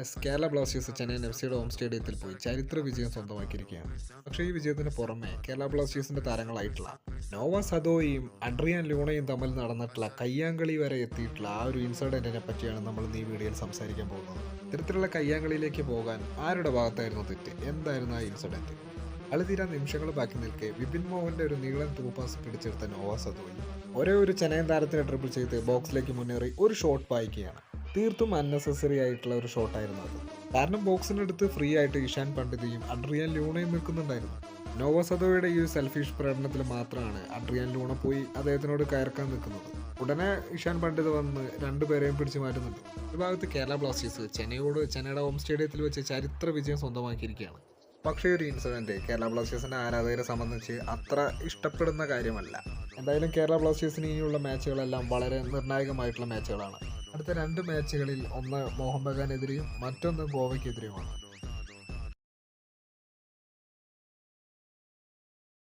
S Kerala Blasters Chennaiyin F സിയുടെ home സ്റ്റേഡിയത്തിൽ പോയി ചരിത്ര വിജയം സ്വന്തമാക്കിയിരിക്കുകയാണ്. പക്ഷേ ഈ വിജയത്തിന് പുറമെ കേരള ബ്ലാസ്റ്റേഴ്സിന്റെ താരങ്ങളായിട്ടുള്ള നോവ സദോയും അഡ്രിയൻ ലൂണയും തമ്മിൽ നടന്നിട്ടുള്ള കയ്യാങ്കളി വരെ എത്തിയിട്ടുള്ള ആ ഒരു ഇൻസിഡന്റിനെ പറ്റിയാണ് നമ്മൾ ഈ വീഡിയോയിൽ സംസാരിക്കാൻ പോകുന്നത്. ഇത്തരത്തിലുള്ള കയ്യാങ്കളിയിലേക്ക് പോകാൻ ആരുടെ ഭാഗത്തായിരുന്നു തെറ്റ്? എന്തായിരുന്നു ആ ഇൻസിഡന്റ്? കളി നിമിഷങ്ങൾ ബാക്കി നിൽക്കെ വിപിൻ മോഹന്റെ ഒരു നീളൻ തൂപ്പാസ് പിടിച്ചെടുത്ത നോവ സദോയി ഒരേ ഒരു ചെനയൻ താരത്തിനെ ട്രിപ്പിൾ ചെയ്ത് ബോക്സിലേക്ക് മുന്നേറി ഒരു ഷോട്ട് പായിക്കുകയാണ്. തീർത്തും അൺനെസസറി ആയിട്ടുള്ള ഒരു ഷോട്ടായിരുന്നു അത്. കാരണം ബോക്സിനടുത്ത് ഫ്രീ ആയിട്ട് ഇഷാൻ പണ്ഡിതയും അഡ്രിയാൻ ലൂണയും നിൽക്കുന്നുണ്ടായിരുന്നു. നോവ സദോയുടെ ഈ ഒരു സെൽഫിഷ് പ്രകടനത്തിൽ മാത്രമാണ് അഡ്രിയാൻ ലൂണ പോയി അദ്ദേഹത്തിനോട് കയർക്കാൻ നിൽക്കുന്നത്. ഉടനെ ഇഷാൻ പണ്ഡിത് വന്ന് രണ്ടുപേരെയും പിടിച്ചു മാറ്റുന്നുണ്ട്. ഈ ഭാഗത്ത് കേരള ബ്ലാസ്റ്റേഴ്സ് ചെന്നൈയോട് ചെന്നൈയുടെ ഹോം സ്റ്റേഡിയത്തിൽ വെച്ച് ചരിത്ര വിജയം സ്വന്തമാക്കിയിരിക്കുകയാണ്. പക്ഷേ ഒരു ഇൻസിഡന്റ് കേരള ബ്ലാസ്റ്റേഴ്സിന്റെ ആരാധകരെ സംബന്ധിച്ച് അത്ര ഇഷ്ടപ്പെടുന്ന കാര്യമല്ല. എന്തായാലും കേരള ബ്ലാസ്റ്റേഴ്സിന് ഇനിയുള്ള മാച്ചുകളെല്ലാം വളരെ നിർണായകമായിട്ടുള്ള മാച്ചുകളാണ് അടുത്ത രണ്ട് മാച്ചുകളിൽ ഒന്ന് മോഹൻ ബഗാനെതിരെയും മറ്റൊന്ന് ഗോവയ്ക്കെതിരെയുമാണ്.